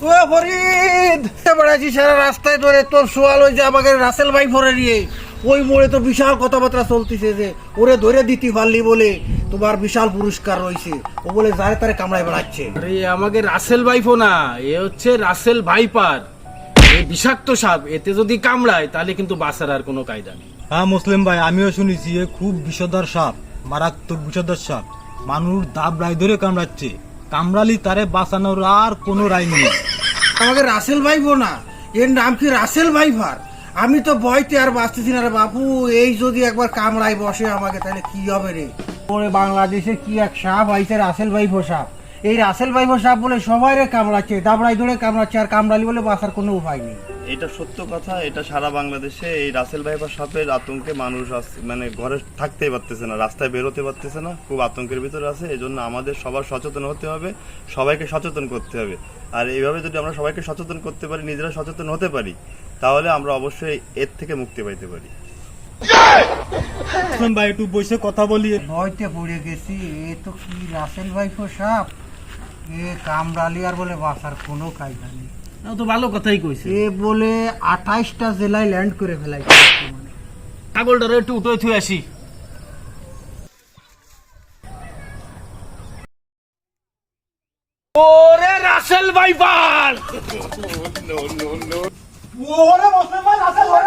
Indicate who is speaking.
Speaker 1: ফরিদ বেড়াচ্ছি সারা রাস্তায় ধরে তোর সোয়াল ওই যে আমাকে রাসেল ভাই ফরে নিয়ে। ওই মোড়ে তো বিশাল কথাবার্তা চলতেছে যে ওরে ধরে দিতে পারলি বলে তোমার বিশাল পুরস্কার রয়েছে। ও বলে যারে তারে কামড়ায় বেড়াচ্ছে।
Speaker 2: আরে আমাকে রাসেল ভাইফো না এ হচ্ছে রাসেল ভাইপার। এই বিষাক্ত সাপ এতে যদি কামড়ায় তাহলে কিন্তু বাঁচার আর কোনো কায়দা নেই।
Speaker 3: হ্যাঁ মুসলিম ভাই আমিও শুনেছি এ খুব বিষধর সাপ মারাত্মক বিষধর সাপ। মানুষ দাব রায় ধরে কামড়াচ্ছে। কামড়ালি তারে বাঁচানোর আর কোনো রায় নেই।
Speaker 1: আমাকে রাসেল ভাই না। এর নাম কি রাসেল ভাই ভার আমি তো বয়তে আর বাঁচতেছি না রে বাপু, এই যদি একবার কামড়ায় বসে আমাকে, তাহলে কি হবে রে? ওরে বাংলাদেশে কি এক সাপ, আইছে রাসেল ভাই সাপ। এই রাসেল ভাই সাপ বলে সবাই রে কামড়াচ্ছে দাবড়াই ধরে কামড়াচ্ছে আর কামড়ালি বলে বাঁচার কোনো উপায় নেই।
Speaker 4: এটা সত্য কথা এটা সারা বাংলাদেশে এই রাসেল ভাইপার সাপের আতঙ্কে মানুষ মানে ঘরে থাকতেই পারতেছে না রাস্তায় বেরোতে পারতেছে না খুব আতঙ্কের ভিতরে আছে এই জন্য আমাদের সবার সচেতন হতে হবে সবাইকে সচেতন করতে হবে। আর এইভাবে যদি আমরা সবাইকে সচেতন করতে পারি নিজেরা সচেতন হতে পারি তাহলে আমরা অবশ্যই এর থেকে মুক্তি পাইতে পারি।
Speaker 3: ভাই একটু বসে কথা বলি।
Speaker 1: ভয়তে পড়ে গেছি এ তো কি রাসেল ভাই সাপ? এ কামড়ালি আর বলে বাঁচার কোনো কায়দা নেই।
Speaker 2: তো ভালো কথাই কইছে।
Speaker 1: এ বলে আঠাইশটা জেলায় ল্যান্ড করে ফেলাইছে।
Speaker 2: ছাগলটারে একটু উঠে থুই আসি। ওরে রাসেল ভাইপার
Speaker 1: ওরে মুসলিম ভাই রাসেল ভাই